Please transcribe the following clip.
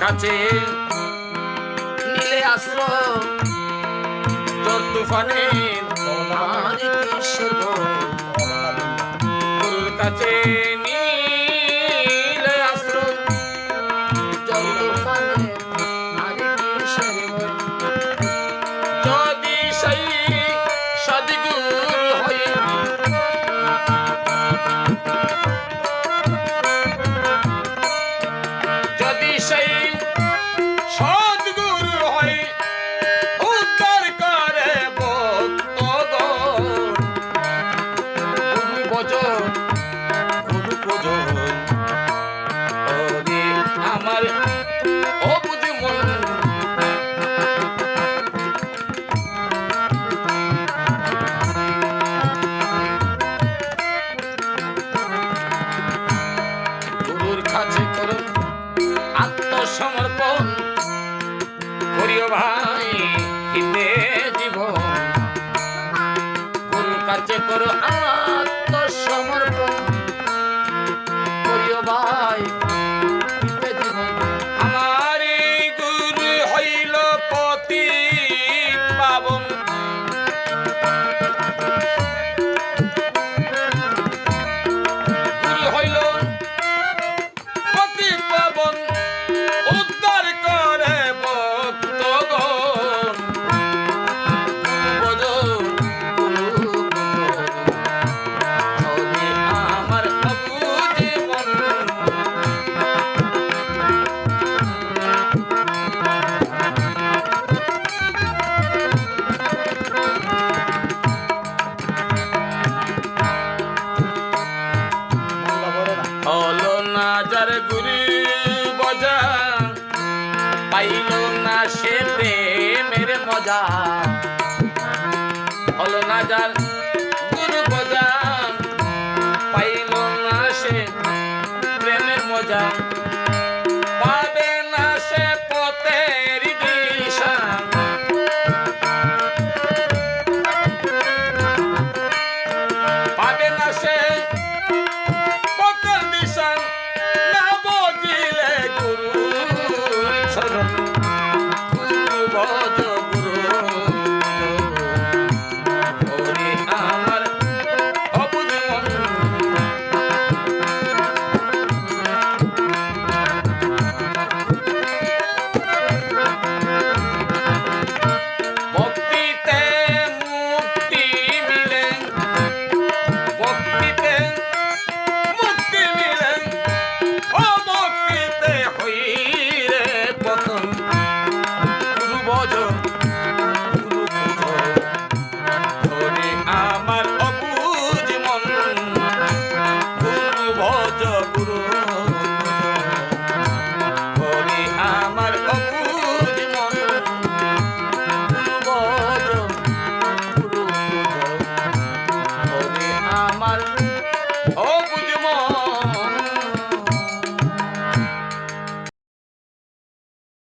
কাছে নিলে আশ্রয় তোর তুফানে নিলে ভয়? যদি সেই সদ্গুরু হই যদি সেই সদ্গুরু হই উদ্ধার করে গুরু কাছে করো আত্মসমর্পণ করিও ভাই হিতে জীবন। গুরুর কাছে করো আত্মসমর্পণ যার গুরু বজা পাইল না সে মজা। হলো না যার বদন